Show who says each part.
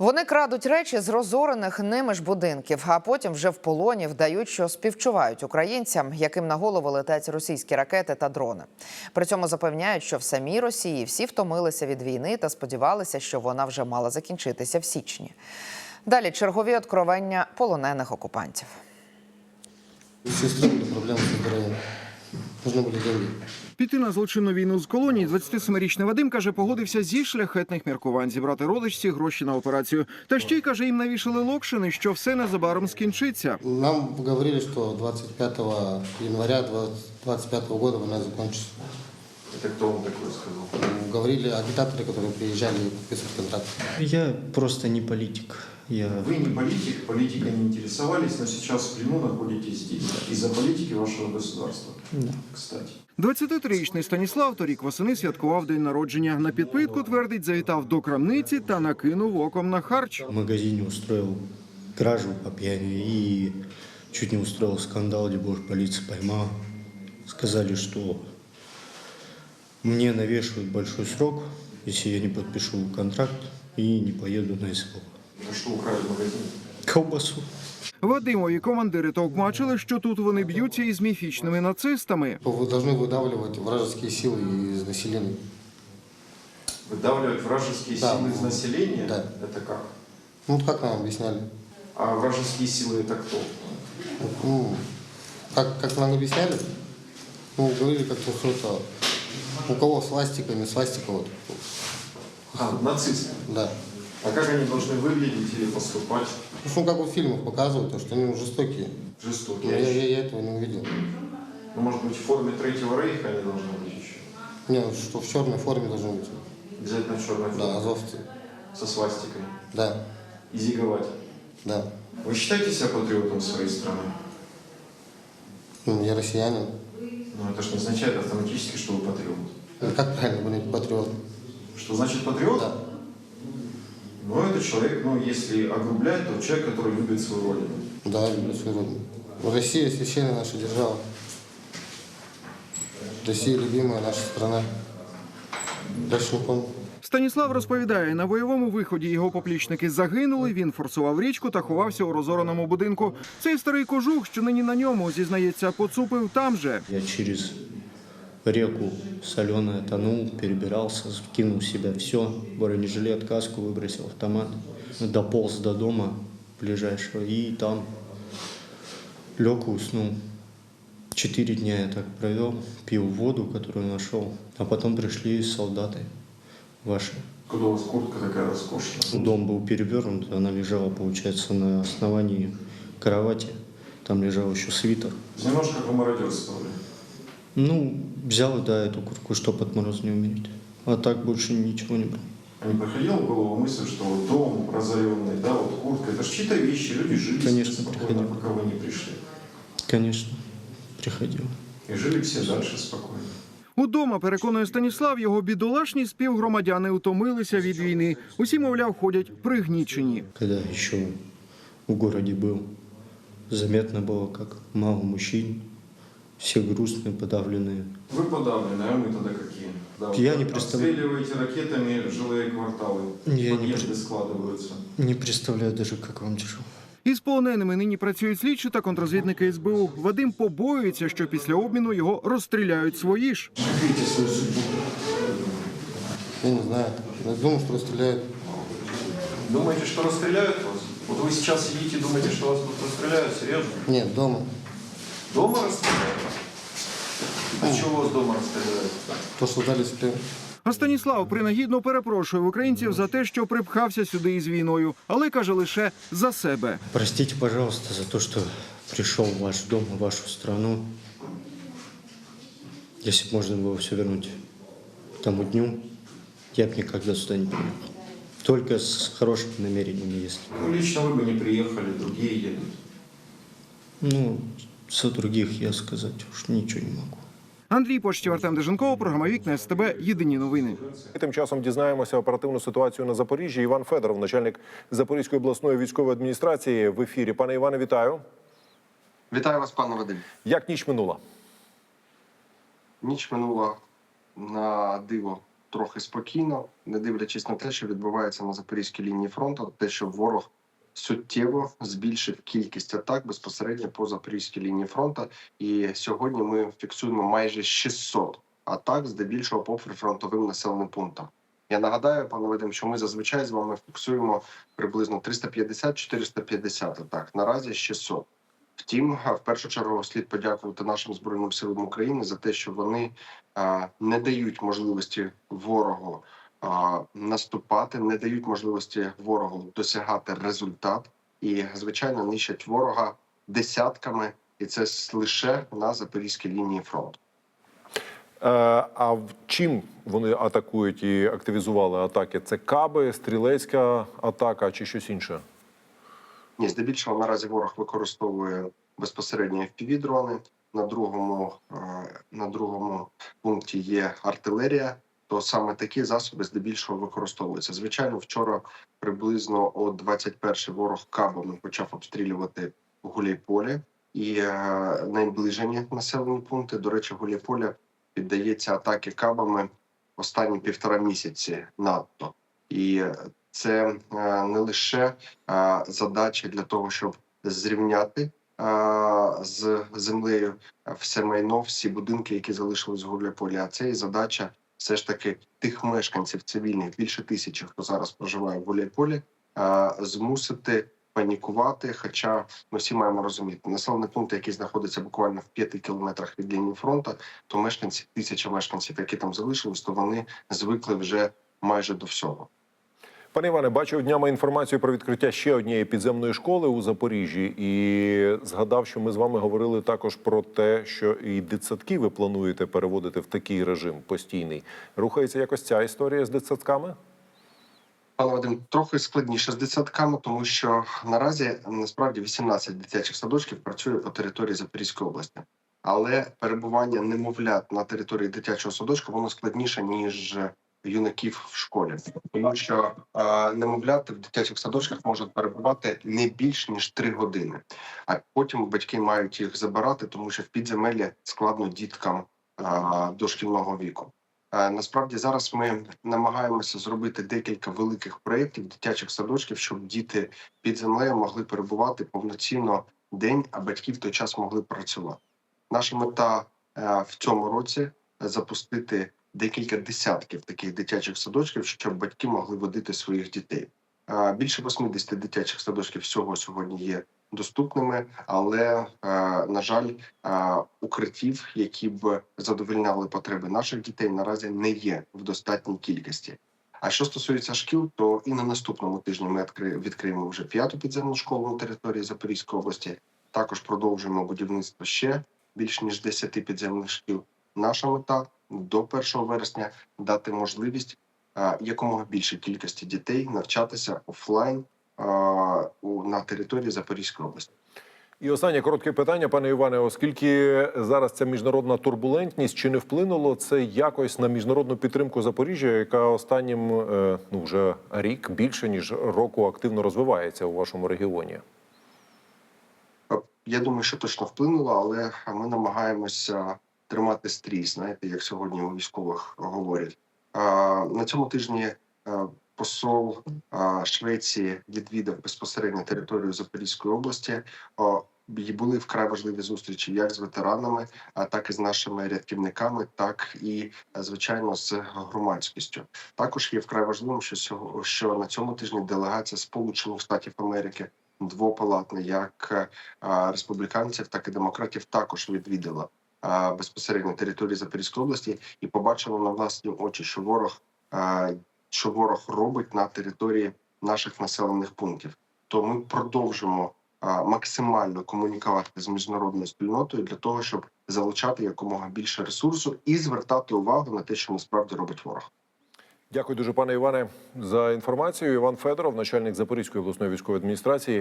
Speaker 1: Вони крадуть речі з розорених ними ж будинків, а потім вже в полоні вдають, що співчувають українцям, яким на голову летять російські ракети та дрони. При цьому запевняють, що в самій Росії всі втомилися від війни та сподівалися, що вона вже мала закінчитися в січні. Далі чергові откровення полонених окупантів.
Speaker 2: У сестры были проблемы со здоровьем. Нужны были деньги.
Speaker 3: Піти на злочинну війну з колонії 27-річний Вадим каже, погодився зі шляхетних міркувань зібрати родичці гроші на операцію. Та ще й каже, їм навішали локшини, що все незабаром скінчиться.
Speaker 2: Нам говорили, что 25 января 2025 года война закончится.
Speaker 4: Это кто вам такое сказал?
Speaker 2: Говорили агитаторы, которые приезжали подписывать контракт.
Speaker 5: Я просто не политик. Я
Speaker 4: Вы не политик, политикой не интересовались, но сейчас в плену находитесь здесь. Из-за политики вашего государства.
Speaker 5: Да.
Speaker 4: Кстати.
Speaker 3: 23-річний Станіслав торік восени святкував день народження. На підпитку твердить, завітав до крамниці та накинув оком на харч.
Speaker 5: в магазине устроил кражу по пьяни и чуть не устроил скандал, где боже, полиция поймала. Сказали, что мне навешивают большой срок, если я не подпишу контракт и не поеду на СВО.
Speaker 4: Ну что украли в магазине?
Speaker 5: Колбасу.
Speaker 3: Вадимові командири товкмачили, що тут вони б'ються із міфічними нацистами.
Speaker 2: Вы должны выдавливать вражеские силы из населения.
Speaker 4: Выдавливать вражеские
Speaker 2: Да.
Speaker 4: силы из населения?
Speaker 2: Да.
Speaker 4: Это как?
Speaker 2: Ну, вот как нам объясняли?
Speaker 4: А вражеские силы это кто?
Speaker 2: Ну, как, как нам объясняли? Ну, говорили как-то что-то... У кого свастика, не свастика, вот.
Speaker 4: А, нацисты.
Speaker 2: Да.
Speaker 4: А как они должны выглядеть или поступать?
Speaker 2: Ну, как в фильмах показывают, то, что они жестокие.
Speaker 4: Жестокие.
Speaker 2: я, я- я этого не увидел.
Speaker 4: Ну, может быть, в форме Третьего Рейха они должны быть еще?
Speaker 2: Не, ну, что в черной форме должны быть.
Speaker 4: Обязательно в черной форме.
Speaker 2: Да, азовцы.
Speaker 4: Со свастикой.
Speaker 2: Да,
Speaker 4: И зиговать.
Speaker 2: да.
Speaker 4: Вы считаете себя патриотом своей страны?
Speaker 2: Ну, я россиянин.
Speaker 4: Ну, это же не означает автоматически, что вы патриот.
Speaker 2: Ну, Как правильно быть патриот?
Speaker 4: Что значит патриот?
Speaker 2: Да.
Speaker 4: Ну, это человек, ну, если огрублять, то человек, который любит свою родину.
Speaker 2: Да, люблю свою родину. Россия священная наша держава. Россия любимая наша страна. Дальше не помню.
Speaker 3: Станіслав розповідає, на бойовому виході його поплічники загинули. Він форсував річку та ховався у розореному будинку. Цей старий кожух, що нині на ньому, зізнається, поцупив там же.
Speaker 5: Я через реку соленая тонул, перебирался, кинул в себя все, бронежилет, каску выбросил, автомат, дополз до дома ближайшего и там лег и уснул. Четыре дня я так провел, пил воду, которую нашел, а потом пришли солдаты ваши.
Speaker 4: Куда у вас куртка такая роскошная?
Speaker 5: Дом был перевернут, она лежала, получается, на основании кровати. Там лежал еще свитер.
Speaker 4: Немножко как вы мародерствовали.
Speaker 5: Ну, взял, да, эту куртку, чтобы от мороза не умереть. А так больше ничего не брал.
Speaker 4: А не приходила в голову мысль, что вот дом разоренный, да, вот куртка, это же чьи-то вещи, люди жили
Speaker 5: Конечно,
Speaker 4: спокойно,
Speaker 5: приходило.
Speaker 4: пока вы не пришли.
Speaker 5: Конечно, приходил.
Speaker 4: И жили все дальше спокойно.
Speaker 3: Удома, переконує Станіслав, його бідолашні співгромадяни утомилися від війни. Усі, мовляв, ходять пригнічені.
Speaker 5: Когда еще в городе был, заметно было, как мало мужчин, все грустные, подавленные.
Speaker 4: Вы подавлены, а мы тогда какие? Да, вот
Speaker 5: Я
Speaker 4: так
Speaker 5: не представляю.
Speaker 4: Обстреливаете ракетами жилые кварталы,
Speaker 5: Я не
Speaker 4: подъезды
Speaker 5: пред-
Speaker 4: складываются.
Speaker 5: Не представляю даже, как вам тяжело.
Speaker 3: Із полоненими нині працюють слідчі та контрозвідники СБУ. Вадим побоюється, що після обміну його розстріляють свої ж.
Speaker 4: Как видите свою судьбу?
Speaker 2: Я не знаю. Я думаю, что расстреляют.
Speaker 4: Думаете, что расстреляют вас? Вот вы сейчас сидите и думаете, что вас тут расстреляют? Серьезно?
Speaker 2: Нет, дома.
Speaker 4: Дома расстреляют? А чего вас дома расстреляют?
Speaker 2: То, что дали в плен.
Speaker 3: А Станіслав принагідно перепрошує в українців за те, що припхався сюди із війною, але каже лише за себе.
Speaker 5: Простите, пожалуйста, за то, что пришел в ваш дом, в вашу страну. Если бы можно было все вернуть к тому дню, я бы никогда сюда не приехал. Только с хорошими намерениями, если.
Speaker 4: Ну, лично вы бы не приехали, другие едут.
Speaker 5: Ну, за других я сказать уж ничего не могу.
Speaker 3: Андрій Почтів, Артем Деженков, програма Вікна СТБ. Єдині новини.
Speaker 6: Тим часом дізнаємося оперативну ситуацію на Запоріжжі. Іван Федоров, начальник Запорізької обласної військової адміністрації, в ефірі. Пане Іване, вітаю.
Speaker 7: Вітаю вас, пане Вадим.
Speaker 6: Як ніч минула?
Speaker 7: Ніч минула на диво трохи спокійно, не дивлячись на те, що відбувається на запорізькій лінії фронту, те, що ворог суттєво збільшив кількість атак безпосередньо по запорізькій лінії фронту. І сьогодні ми фіксуємо майже 600 атак, здебільшого по прифронтовим населеним пунктам. Я нагадаю, пане Вадим, що ми зазвичай з вами фіксуємо приблизно 350-450 атак. Наразі 600. Втім, в першу чергу слід подякувати нашим збройним силам України за те, що вони не дають можливості ворогу наступати, не дають можливості ворогу досягати результат і, звичайно, нищать ворога десятками, і це лише на запорізькій лінії фронту.
Speaker 6: Е, а в чим вони атакують і активізували атаки? Це каби, стрілецька атака чи щось інше?
Speaker 7: Ні, здебільшого наразі ворог використовує безпосередньо FPV-дрони. На другому е, на другому пункті є артилерія. То саме такі засоби здебільшого використовуються. Звичайно, вчора приблизно о 21 ворог кабами почав обстрілювати Гуляйполе і е, найближені населені пункти. До речі, Гуляйполе піддається атаки кабами останні півтора місяці надто. І це е, не лише а, задача для того, щоб зрівняти з землею все майно, всі будинки, які залишились в Гуляйполі. А це і задача все ж таки тих мешканців цивільних, більше тисячі, хто зараз проживає в Гуляйполі, а, змусити панікувати. Хоча ми всі маємо розуміти, населений пункт, який знаходиться буквально в п'яти кілометрах від лінії фронту, то мешканці, тисяча мешканців, які там залишились, то вони звикли вже майже до всього.
Speaker 6: Пане Іване, бачив днями інформацію про відкриття ще однієї підземної школи у Запоріжжі, і згадав, що ми з вами говорили також про те, що і дитсадки ви плануєте переводити в такий режим постійний. Рухається якось ця історія з дитсадками?
Speaker 7: Вадим, трохи складніше з дитсадками, тому що наразі насправді 18 дитячих садочків працює по території Запорізької області, але перебування немовлят на території дитячого садочка воно складніше ніж юнаків в школі, тому що е, немовляти в дитячих садочках можуть перебувати не більш ніж 3 години, а потім батьки мають їх забирати, тому що в підземеллі складно діткам е, дошкільного віку. Е, Насправді зараз ми намагаємося зробити декілька великих проєктів дитячих садочків, щоб діти під землею могли перебувати повноцінно день, а батьки в той час могли працювати. Наша мета е, в цьому році запустити декілька десятків таких дитячих садочків, щоб батьки могли водити своїх дітей. Більше 80 дитячих садочків всього сьогодні є доступними, але е, на жаль, е, укриттів, які б задовольняли потреби наших дітей, наразі не є в достатній кількості. А що стосується шкіл, то і на наступному тижні ми відкриємо вже п'яту підземну школу на території Запорізької області. Також продовжуємо будівництво ще більш ніж 10 підземних шкіл. Наша мета до 1 вересня дати можливість е, якомога більшій кількості дітей навчатися офлайн е, на території Запорізької області.
Speaker 6: І останнє коротке питання, пане Іване, оскільки зараз ця міжнародна турбулентність чи не вплинуло це якось на міжнародну підтримку Запоріжжя, яка останнім е, ну вже рік більше ніж року активно розвивається у вашому регіоні?
Speaker 7: Я думаю, що точно вплинуло, але ми намагаємося тримати стрій. Знаєте, як сьогодні у військових говорять. На цьому тижні е, посол а, Швеції відвідав безпосередньо територію Запорізької області. І були вкрай важливі зустрічі як з ветеранами, а так і з нашими рядківниками, так і е, звичайно з громадськістю. Також є вкрай важливим, що що на цьому тижні делегація Сполучених Штатів Америки двопалатна, як е, республіканців, так і демократів, також відвідала безпосередньо території Запорізької області і побачила на власні очі, що ворог що ворог робить на території наших населених пунктів. То ми продовжимо максимально комунікувати з міжнародною спільнотою для того, щоб залучати якомога більше ресурсу і звертати увагу на те, що насправді робить ворог.
Speaker 6: Дякую дуже, пане Іване, за інформацію. Іван Федоров, начальник Запорізької обласної військової адміністрації.